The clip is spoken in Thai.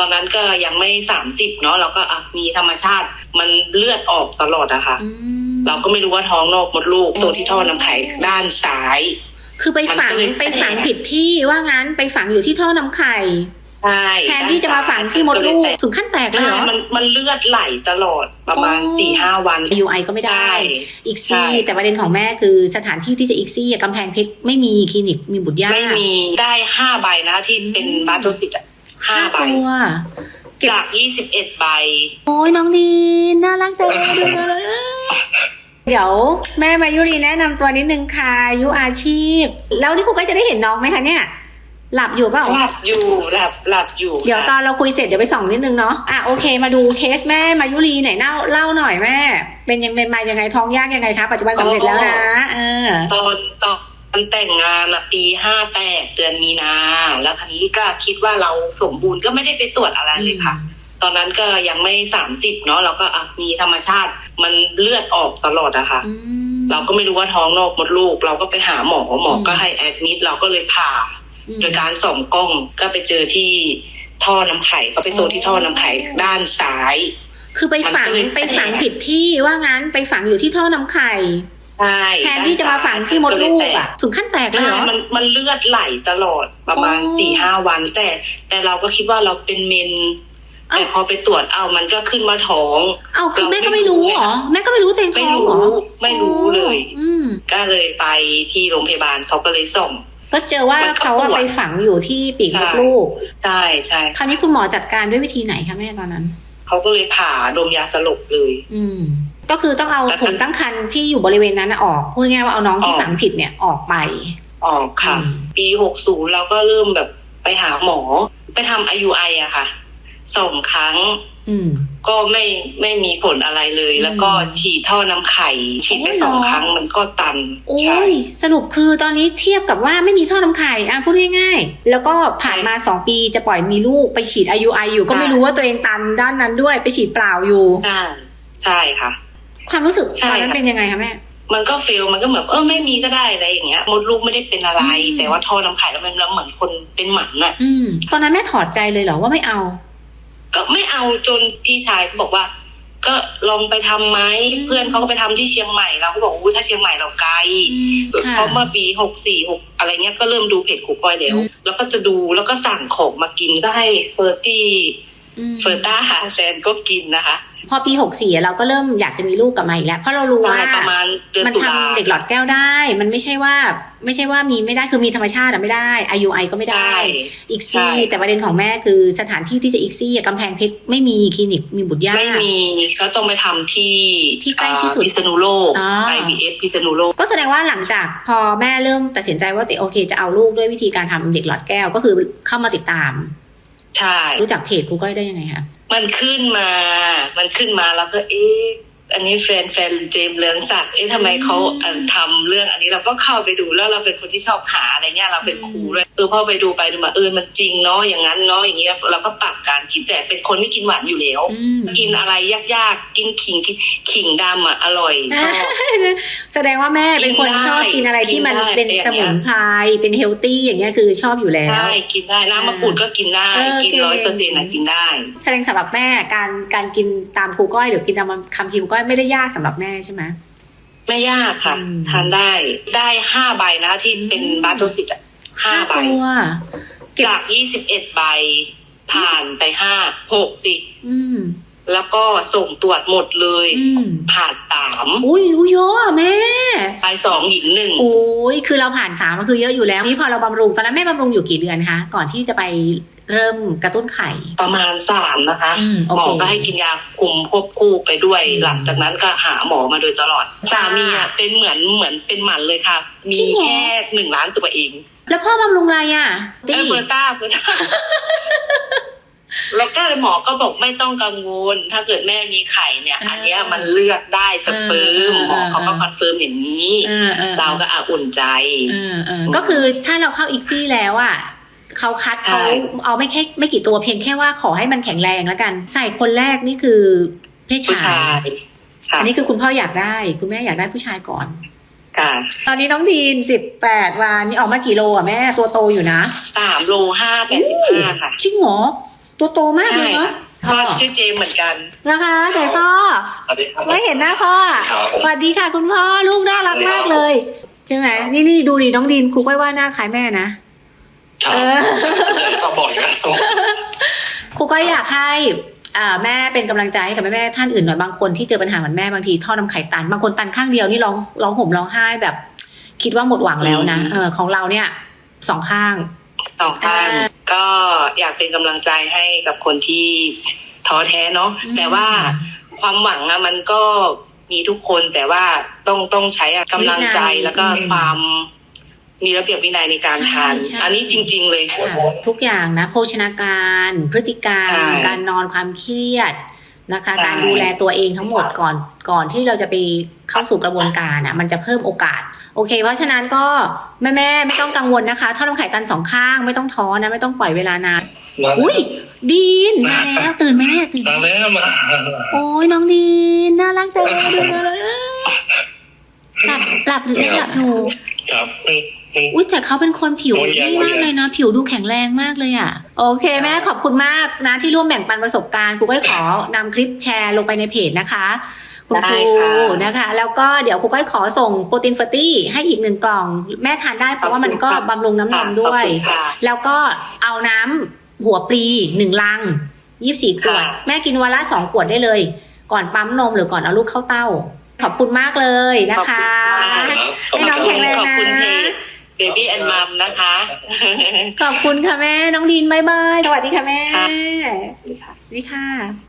ตอนนั้นก็ยังไม่สามสิบเนาะเราก็อะมีธรรมชาติมันเลือดออกตลอดอะค่ะอืมเราก็ไม่รู้ว่าท้องนอกมดลูกอ๋อตัวที่ท่อน้ำไข่ด้านซ้าย คือไปฝังมันก็เลยไปฝังผิดที่ว่างั้นไปฝังอยู่ที่ท่อน้ำไข่ใช่แทนที่จะมาฝังที่มดลูกถึงขั้นแตกเลยใช่เหรอมันมันเลือดไหลตลอดประมาณอ๋อสี่ห้าวันยูไอก็ไม่ได้ อีกใช่ซี่ แต่ประเด็นของแม่คือสถานที่ที่จะอีกซี่อะกำแพงเพชรไม่มีคลินิกมีบุตรยากไม่มีได้ห้าใบนะที่เป็นอืมบาโตซิตอะ ห้าห้าใบตัว เก็บจากยี่สิบเอ็ดใบ โอ้ยน้องดีนน่ารักจังเลยดูกันเลยเดี๋ยวแม่มายุรีแนะนำตัวนิดนึงค่ะอายุอาชีพ แล้วนี่ครูก็จะได้เห็นน้องไหมคะเนี่ย หลับอยู่เปล่า หลับอยู่หลับหลับอยู่เดี๋ยวตค่ะอนเราคุยเสร็จเดี๋ยวไปส่องนิดนึงเนาะ อะโอเค มาดูเคสแม่มายุรีไหนเล่าเล่าหน่อยแม่ เป็นยังเป็นมายังไงท้องยากยังไงคะปัจจุบันสำเร็จแล้วนะเออ ตอนตอน แต่งงานอะปีห้าแปดเดือนมีนา แล้วคันนี้ก็คิดว่าเราสมบูรณ์ก็ไม่ได้ไปตรวจอะไรเลยค่ะ ตอนนั้นก็ยังไม่สามสิบเนาะเราก็อะมีธรรมชาติมันเลือดออกตลอดอะค่ะอืมเราก็ไม่รู้ว่าท้องนอกมดลูก เราก็ไปหาหมอหมออืมก็ให้แอดมิดเราก็เลยผ่า โดยการส่องกล้องก็ไปเจอที่ท่อน้ำไข่ก็ไปตรวจที่ท่อน้ำไข่ด้านซ้าย คือไปฝังมันก็เลยไปฝังผิดที่ว่างั้นไปฝังอยู่ที่ท่อน้ำไข่ ใช่แทนที่จะมาฝังที่มดลูกอะถึงขั้นแตกเลยใช่เหรอมันมันเลือดไหลตลอดประมาณอ๋อสี่ห้าวัน แต่แต่เราก็คิดว่าเราเป็นเมนเอ้าแต่พอไปตรวจเอามันก็ขึ้นมาท้อง เอ้าคือแม่ก็ไม่รู้เหรอ แม่ก็ไม่รู้ตัวเองไม่ท้องเหรอรู้ไม่รู้เลยอืมก็เลยไปที่โรงพยาบาลเขาก็เลยส่ง ก็เจอว่ามันก็เขาอะปวดไปฝังอยู่ที่ปีกมใช่ดลูก ใช่ใช่ คราวนี้คุณหมอจัดการด้วยวิธีไหนคะแม่ตอนนั้น เขาก็เลยผ่าดมยาสลบเลย อืม ก็คือต้องเอาแต่ถุงตั้งครรภ์ที่อยู่บริเวณนั้นน่ะออกพูดง่ายๆว่าเอาน้องที่ออกฝังผิดเนี่ยออกไปออกค่ะอืมปีหกศูนย์เราก็เริ่มแบบไปหาหมอ ไปทำ IUI อะค่ะสองครั้งอืมก็ไม่ไม่มีผลอะไรเลยอืมแล้วก็ฉีดท่อน้ำไข่ฉีดไปโอ้ยสองเหรอครั้งมันก็ตันโอ้ใช่ยสรุปคือตอนนี้เทียบกับว่าไม่มีท่อน้ำไข่อะพูดง่ายๆ แล้วก็ผ่านมาสองปีจะปล่อยมีลูกไปฉีด IUI อยู่ ก็ไม่รู้ว่าตัวเองตันด้านนั้นด้วยไปฉีดเปล่าอยู่ใช่ใช่ค่ะ ความรู้สึกใช่ตอนนั้นค่ะเป็นยังไงคะแม่มันก็เฟลมันก็เหมือนเออไม่มีก็ได้อะไรอย่างเงี้ยมดลูกไม่ได้เป็นอะไรอืมแต่ว่าท่อน้ำไข่แล้วมันแล้วเหมือนคนเป็นหมันน่ะอืมตอนนั้นแม่ถอดใจเลยเหรอว่าไม่เอา ก็ไม่เอาจนพี่ชายก็บอกว่า ก็ลองไปทำไหมอืมเพื่อนเขาก็ไปทำที่เชียงใหม่เราก็บอกอู้ถ้าเชียงใหม่เราไกลค่ะเพราะเมื่อปีหกสี่หกอะไรเงี้ยก็เริ่มดูเพจครูก้อยแล้วอืมแล้วก็จะดูแล้วก็สั่งของมากินก็ให้เฟอร์ตี้อืม เฟอร์ต้าแฟนก็กินนะคะ พอปีหกสี่เราก็เริ่มอยากจะมีลูกกลับมาอีกแล้ว เพราะเรารู้ใช่ว่าประมาณเดือนมันตุทำลาเด็กหลอดแก้วได้ มันไม่ใช่ว่า ไม่ใช่ว่ามีไม่ได้คือมีธรรมชาติอะไม่ได้ IUI ก็ไม่ได้ได้อีกใช่ซี่แต่ประเด็นของแม่คือสถานที่ที่จะอีกซี่อะกำแพงเพชรไม่มีคลินิกมีบุตรยากไม่มีก็ต้องไปทำที่ที่ใกล้ที่สุดอ่าพิษณุโลกอ๋อ IVF พิษณุโลกก็แสดงว่าหลังจากพอแม่เริ่มตัดสินใจว่าตัวเองโอเคจะเอาลูกด้วยวิธีการทำเด็กหลอดแก้วก็คือเข้ามาติดตาม ใช่ รู้จักเพจครูก้อยได้ยังไงคะมันขึ้นมา มันขึ้นมาแล้วก็เอ๊ะอันนี้แฟนแฟนเจมส์เลืองศักดิ์เอ๊ะทำไมเขาเอ่อทำเรื่องอันนี้เราก็เข้าไปดูแล้วเราเป็นคนที่ชอบหาอะไรเงี้ยเราเป็นครูด้วย เออพอไปดูไปดูมาเออมันจริงเนาะอย่างนั้นเนาะอย่างเงี้ยเราก็ปรับการกินแต่เป็นคนไม่กินหวานอยู่แล้วอืมกินอะไรยากๆกินขิงกินขิงดำอะอร่อยชอบแสดงว่าแม่เป็นคนกินได้ชอบกินอะไรที่มันกินได้เป็นอย่างเงี้ยสมุนไพรเป็นเฮลตี้อย่างเงี้ยคือชอบอยู่แล้วใช่กินได้น้ำมะกรูดก็กินได้เออกินเก่งร้อยเปอร์เซ็นต์ะกินได้ แสดงสำหรับแม่การการกินตามครูก้อยหรือกินตามคำครูก้อยไม่ได้ยากสำหรับแม่ใช่ไหมไม่ยากค่ะอืมทานได้ได้ห้าใบนะที่เป็นอืมบาโตซิตอะ ห้าใบตัวเก็บจากยี่สิบเอ็ดใบผ่านไปห้าหกสิอืมแล้วก็ส่งตรวจหมดเลยอืมผ่านสามอุ้ยรู้เยอะอะแม่ชายสองหญิงหนึ่งโอ้ยคือเราผ่านสามมันคือเยอะอยู่แล้วนี่พอเราบำรุงตอนนั้นแม่บำรุงอยู่กี่เดือนคะ ก่อนที่จะไปเริ่มกระตุ้นไข่ ประมาณสามนะคะอืมโอหมเคอก็ให้กินยาคุมควบคู่ไปด้วยอืมหลังจากนั้นก็หาหมอมาโดยตลอดสามีอะเป็นเหมือนเหมือนเป็นหมันเลยค่ะ มีจริงเหรอแค่หนึ่งล้านตัวเอง แล้วพ่อบำรุงอะไรอะเออเฟอร์ต้าเฟอร์ต้า แล้วก็หมอก็บอกไม่ต้องกังวล ถ้าเกิดแม่มีไข่เนี่ยอ่าอันเนี้ยมันเลือกได้สเปิร์มอ่าหมอเขาก็อ่าคอนเฟิร์มอย่างนี้เออออเราก็อะอุ่นใจ เออเออก็คือถ้าเราเข้าอีกซี่แล้วอะเขาคัดเขาใช่เอาไม่แค่ไม่กี่ตัวเพียงแค่ว่าขอให้มันแข็งแรงแล้วกัน ใส่คนแรกนี่คือเพศผู้ชาชายย ค่ะ อันนี้คือคุณพ่ออยากได้ คุณแม่อยากได้ผู้ชายก่อน ค่ะ ตอนนี้น้องดีนสิบแปดวันนี่ออกมากี่โลอะแม่ ตัวโตอยู่นะสามโลห้าแปดสิบห้าค่ะ จริงเหรอ ตัวโตมากเลยเนาะพ่อชื่อเจมส์เหมือนกัน นะคะแต่พ่อสวัสดีครับ ไม่เห็นหน้าพ่อครับผมสวัสดีค่ะคุณพ่อลูกน่ารักมากเลย ใช่ไหมนี่นี่ดูดิน้องดินครูก้อยว่าหน้าคล้ายแม่นะ ครับเออส่วนใหญ่ต้องบอกนะครูก้อยอยากให้อ่า แม่เป็นกำลังใจให้กับแม่ๆท่านอื่นหน่อยบางคนที่เจอปัญหาเหมือนแม่บางทีท่อน้ำไข่ตันบางคนตันข้างเดียวนี่ร้องร้องห่มร้องไห้แบบ คิดว่าหมดหวังแล้วนะเออของเราเนี่ยสองข้างสองท่านอ่าก็อยากเป็นกำลังใจให้กับคนที่ท้อแท้เนาะอืมแต่ว่าความหวังอะมันก็มีทุกคนแต่ว่าต้องต้องใช้อะกำลังใจวินัยแล้วก็อืมความ มีระเบียบวินัยในการทาน ใช่ใช่ อันนี้จริง ๆ เลย ค่ะทุกอย่างนะโภชนาการพฤติกรรม ใช่การนอนความเครียดนะคะ ใช่ การดูแลตัวเองทั้งหมดก่อนก่อนที่เราจะไปเข้าสู่กระบวนการอะมันจะเพิ่มโอกาส โอเค เพราะฉะนั้นก็แม่แม่ๆไม่ต้องกังวลนะคะท่อน้ำไข่ตันสองข้างไม่ต้องท้อนะ ไม่ต้องปล่อยเวลานานมาอุ้ยดีนมาแล้วตื่นไหมแม่ตื่นไหมมาแล้วมาโอ้ยน้องดีนน่ารักจังเลยดูนะ หลับหลับหรือไม่หลับอยู่ครับอืมอืมอุ้ยแต่เขาเป็นคนผิวโอ้ยนี่มากเลยนะ ผิวดูแข็งแรงมากเลยอะ โอเค แม่ขอบคุณมากนะที่ร่วมแบ่งปันประสบการณ์ครูก็ขอนำคลิปแชร์ลงไปในเพจนะคะคุณคได้รูค่ะนะคะ แล้วก็เดี๋ยวครูก้อยขอส่งโปรตีนเฟอร์ตี้ให้อีกหนึ่งกล่อง แม่ทานได้เพราะว่ามันก็บำรุงน้ำนมด้วยขอบคุณค่ะแล้วก็เอาน้ำหัวปลีหนึ่งลังยี่สี่ขวดค่ะแม่กินวันละสองขวดได้เลย ก่อนปั๊มนมหรือก่อนเอาลูกเข้าเต้า ขอบคุณมากเลยนะคะ ขอบคุณค่ะให้น้องแข็งแรงขอบนะคุณเพจ Baby and Mom นะคะ ขอบคุณค่ะแม่ น้องดินบายบาย สวัสดีค่ะแม่ค่ะสวัสดีค่ะ